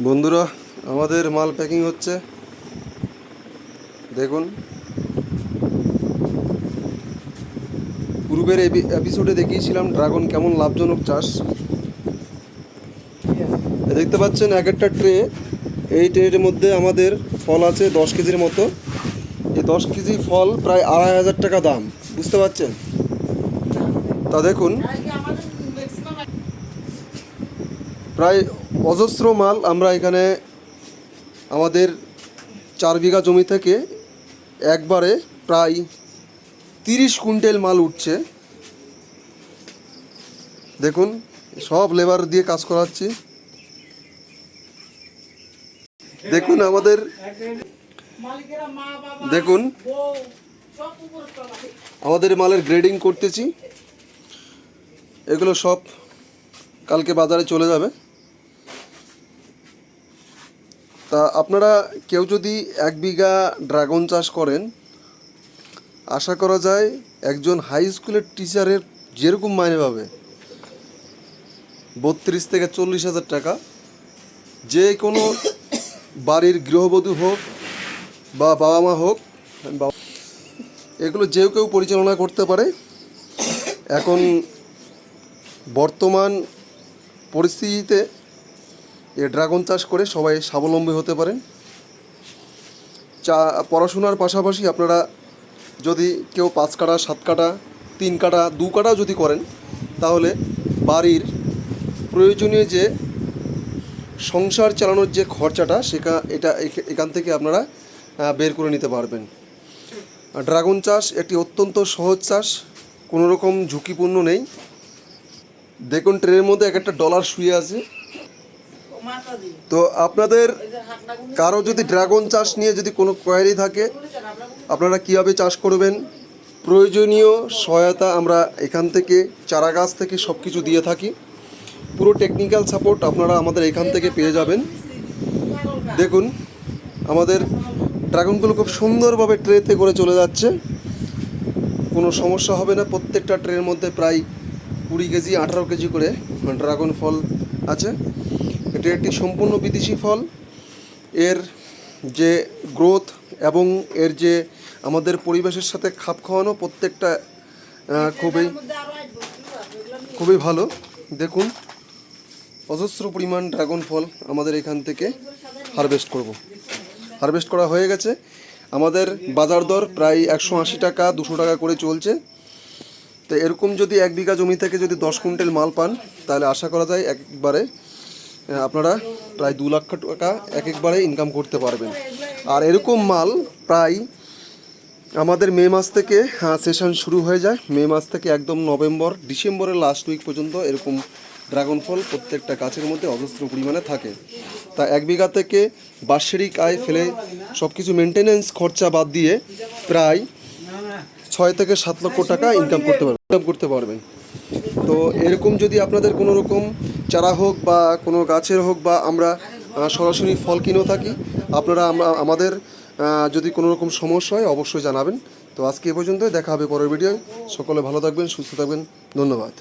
বন্ধুরা, আমাদের মাল প্যাকিং হচ্ছে। দেখুন। পূর্বের এপি- এপিসোডে দেখিয়েছিলাম ড্রাগন কেমন লাভজনক চাষ। দেখতে পাচ্ছেন এক একটা ট্রে এই ট্রের মধ্যে আমাদের ফল আছে দশ কেজির মতো। এই দশ কেজি ফল প্রায় আড়াই হাজার টাকা দাম, বুঝতে পারছেন? তা দেখুন। প্রায় অজস্র মাল আমরা এখানে আমাদের চার বিঘা জমি থেকে একবারে প্রায় তিরিশ কুইন্টাল মাল উঠছে। দেখুন, সব লেবার দিয়ে কাজ করাচ্ছি। দেখুন আমাদের দেখুন, আমাদের মালের গ্রেডিং করতেছি। এগুলো সব কালকে বাজারে চলে যাবে। তা আপনারা কেউ যদি এক বিঘা ড্রাগন চাষ করেন, আশা করা যায় একজন হাই স্কুলের টিচারের যেরকম মাইনে পাবে, বত্রিশ থেকে চল্লিশ হাজার টাকা। যে কোনো বাড়ির গৃহবধূ হোক বা বাবা মা হোক, এগুলো যে কেউ পরিচালনা করতে পারে। এখন বর্তমান পরিস্থিতিতে এ ড্রাগন চাষ করে সবাই স্বাবলম্বী হতে পারেন। চা, পড়াশোনার পাশাপাশি আপনারা যদি কেউ পাঁচ কাটা সাত কাটা তিন কাটা দু কাটাও যদি করেন, তাহলে বাড়ির প্রয়োজনীয় যে সংসার চালানোর যে খরচাটা, সেটা এটা এখ- এখান থেকে আপনারা বের করে নিতে পারবেন। ড্রাগন চাষ একটি অত্যন্ত সহজ চাষ কোনো রকম ঝুঁকিপূর্ণ নেই। দেখুন, ট্রেনের মধ্যে এক একটা ডলার শুয়ে আছে। তো আপনাদের কারও যদি ড্রাগন চাষ নিয়ে যদি কোনো কোয়ারি থাকে, আপনারা কীভাবে চাষ করবেন? প্রয়োজনীয় সহায়তা আমরা এখান থেকে চারা গাছ থেকে সব কিছু দিয়ে থাকি। পুরো টেকনিক্যাল সাপোর্ট আপনারা আমাদের এখান থেকে পেয়ে যাবেন। দেখুন, আমাদের ড্রাগনগুলো খুব সুন্দরভাবে ট্রেতে করে চলে যাচ্ছে। কোনো সমস্যা হবে না, প্রত্যেকটা ট্রের মধ্যে প্রায় কুড়ি কেজি, আঠারো কেজি করে ড্রাগন ফল আছে। এটি একটি সম্পূর্ণ বিদেশি ফল। এর যে গ্রোথ এবং এর যে আমাদের পরিবেশের সাথে খাপ খাওয়ানো প্রত্যেকটা খুবই খুবই ভালো। দেখুন, অজস্র পরিমাণ ড্রাগন ফল আমাদের এখান থেকে হারভেস্ট করব। হারভেস্ট করা হয়ে গেছে। আমাদের বাজার দর প্রায় একশো আশি টাকা, দুশো টাকা করে চলছে। তো এরকম যদি এক বিঘা জমি থেকে যদি দশ কুইন্টাল মাল পান, তাহলে আশা করা যায় একবারে আপনারা প্রায় দু লাখ টাকা এক একবারে ইনকাম করতে পারবেন। আর এরকম মাল প্রায় আমাদের মে মাস থেকে সেশন শুরু হয়ে যায়। মে মাস থেকে একদম নভেম্বর, ডিসেম্বরের লাস্ট উইক পর্যন্ত এরকম ড্রাগন ফল প্রত্যেকটা গাছের মধ্যে অজস্র পরিমাণে থাকে। তা এক বিঘা থেকে বাৎসরিক আয় ফেলে সব কিছু মেনটেনেন্স খরচা বাদ দিয়ে প্রায় ছয় থেকে সাত লক্ষ টাকা ইনকাম করতে পারবেন। ইনকাম করতে পারবেন। তো এরকম যদি আপনাদের কোনো রকম চারা হোক বা কোনো গাছের হোক বা আমরা সরাসরি ফল কিনেও থাকি, আপনারা আমরা আমাদের যদি কোনো রকম সমস্যা হয় অবশ্যই জানাবেন। তো আজকে এ পর্যন্ত দেখা হবে পরের ভিডিও সকলে ভালো থাকবেন, সুস্থ থাকবেন। ধন্যবাদ।